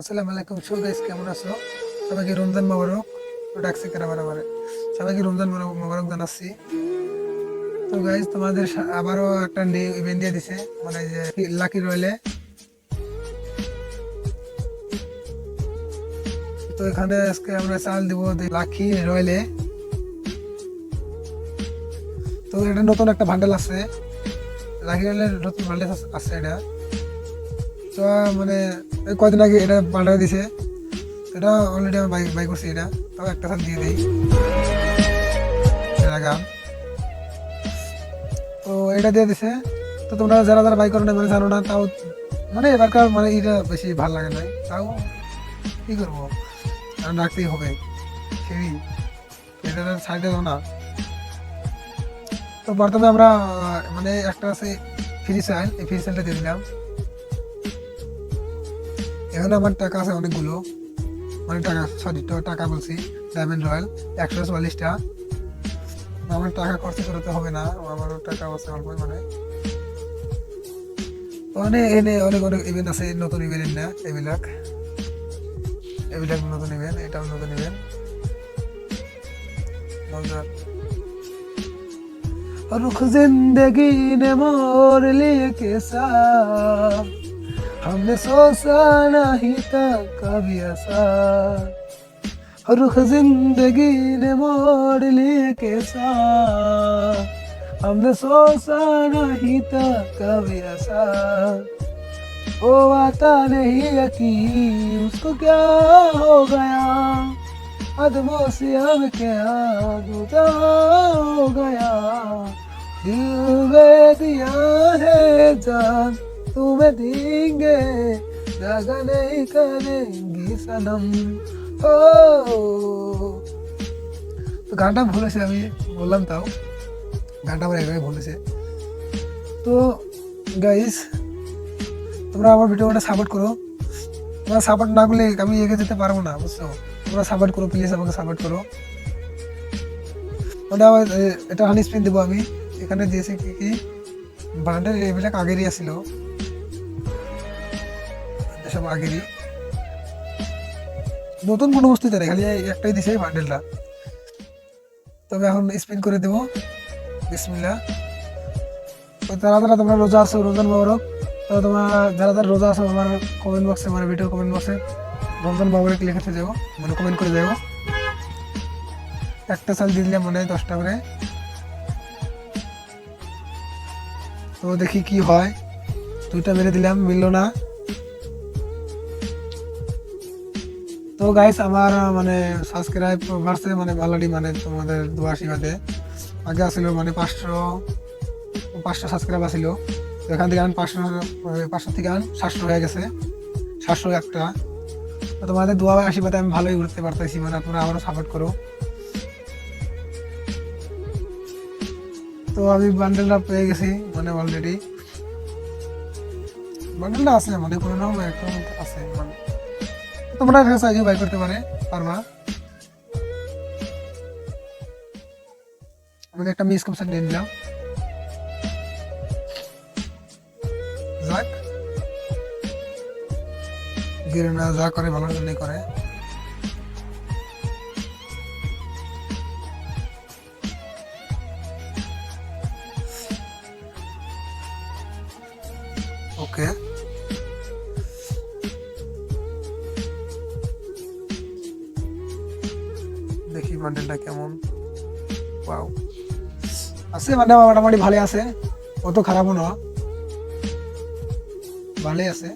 আসসালামু আলাইকুম so guys কেমন আছো? সবাইকে রমজান মোবারক। ডাকছি কেন বারে সবাইকে রমজান মোবারক জানাচ্ছি। তো গাইস তোমাদের আবারও একটা নিউ ইভেন্ট দিয়ে দিছে। মানে যে লাকি রয়েলে তো এখানে আজকে আমরা চাল দিব লাকি রয়েলে তো এটা নতুন একটা ভান্ডেল আছে। লাকি রয়েলের নতুন ভান্ডেল আছে এটা। মানে কয়দিন আগে এটা পাল্টা দিছে। এটা অলরেডি আমি বাই বাই করছি এটা। তাও একটা সাল দিয়ে দিই। গান। তো, এটা দিয়ে দিছে। তো তোমরা যারা যারা বাই করো না মানে জানো না, তাও মানে এবারকার মানে এটা বেশি ভালো লাগে না তাও কি করব? রাখতেই হবে। সেই, এটা সাইডে দাও না। তো বর্তমানে আমরা মানে একটা আছে ফ্রি সাইল এই ফ্রি সাইলটা দিয়ে দিলাম। এখানে আমার টাকা আছে অনেকগুলো মানে টাকা সরি টাকা বলছি ডায়মন্ড রয়্যাল একশো চুয়াল্লিশটা আমার টাকা খরচ করতে হবে না আমারও টাকা আছে অল্প মানে অনেক এনে অনেক অনেক ইভেন্ট আছে নতুন ইভেন্ট না এবিলাক এবিলাক নতুন ইভেন্ট এটাও নতুন ইভেন্ট মজার रुख जिंदगी ने मोर लिए के साथ हमने सोचा नहीं था कभी ऐसा। रुख ज़िंदगी ने मोड़ लिए के साथ हमने सोचा नहीं था कभी ऐसा। वो आता नहीं यकीन, उसको क्या हो गया? अदमों से अब क्या जुदा हो गया? दिल में दिया है जान। तुम्हें देंगे दगा नहीं करेंगी सनम ও তো গানটা ভুলেছে আমি বললাম তাও গানটা আমার এভাবে ভুলেছে তো গাইস তোমরা আমার ভিডিওটা সাপোর্ট করো তোমরা সাপোর্ট না করলে আমি এগিয়ে যেতে পারবো না বুঝছো তোমরা সাপোর্ট করো প্লিজ আমাকে সাপোর্ট করো মানে আমার এ, এটা হানি স্পিন দেবো আমি এখানে দিয়েছি কি কি বান্ডেল এবিলাক আগেরই আসছিল এসব আগেরই নতুন কোনো বস্তু না, খালি একটাই দিছে বান্ডেলটা তবে এখন স্পিন করে দেবো। বিসমিল্লা তো যারা যারা তোমরা রোজা আছো রমজান মোবারক তো তোমরা যারা যারা রোজা আছো আমার কমেন্ট বক্সে আমার ভিডিও কমেন্ট বক্সে রমজান মোবারক লিখেতে যাব মানে কমেন্ট করে যাব একটা দিয়ে দিলে মনে হয় দশটা করে। তো দেখি কি হয়। দুইটা মেরে দিলাম মিললো না। গাইস আমার মানে সাবস্ক্রাইব বাড়ছে মানে ভালোটি মানে তোমাদের দোয়া আশীর্বাদে। আগে আসছিল মানে পাঁচশো পাঁচশো সাবস্ক্রাইব আসছিল তো এখান থেকে আন পাঁচশো পাঁচশো থেকে আন সাতশো হয়ে গেছে। সাতশো একটা। তো তোমাদের দোয়া আশীর্বাদে আমি ভালোই ঘুরতে পারতেছি মানে তোমরা আমারও সাপোর্ট করো। তো আমি বান্ডেলটা পেয়ে গেছি মানে অলরেডি বান্ডেলটা আছে মানে কোনো একটা আছে মানে। তোমরা এখানে চাইলে বাই করতে পারে পারবা আমি একটা মিস কমশন নিয়ে নিলাম যাক গিরনা যা করে ভালোর জন্যই করে ওকে দেখি বান্ডেলটা কেমন। ওয়াও। আছে মানে মোটামুটি ভালো আছে অত খারাপও না। ভালোই আছে।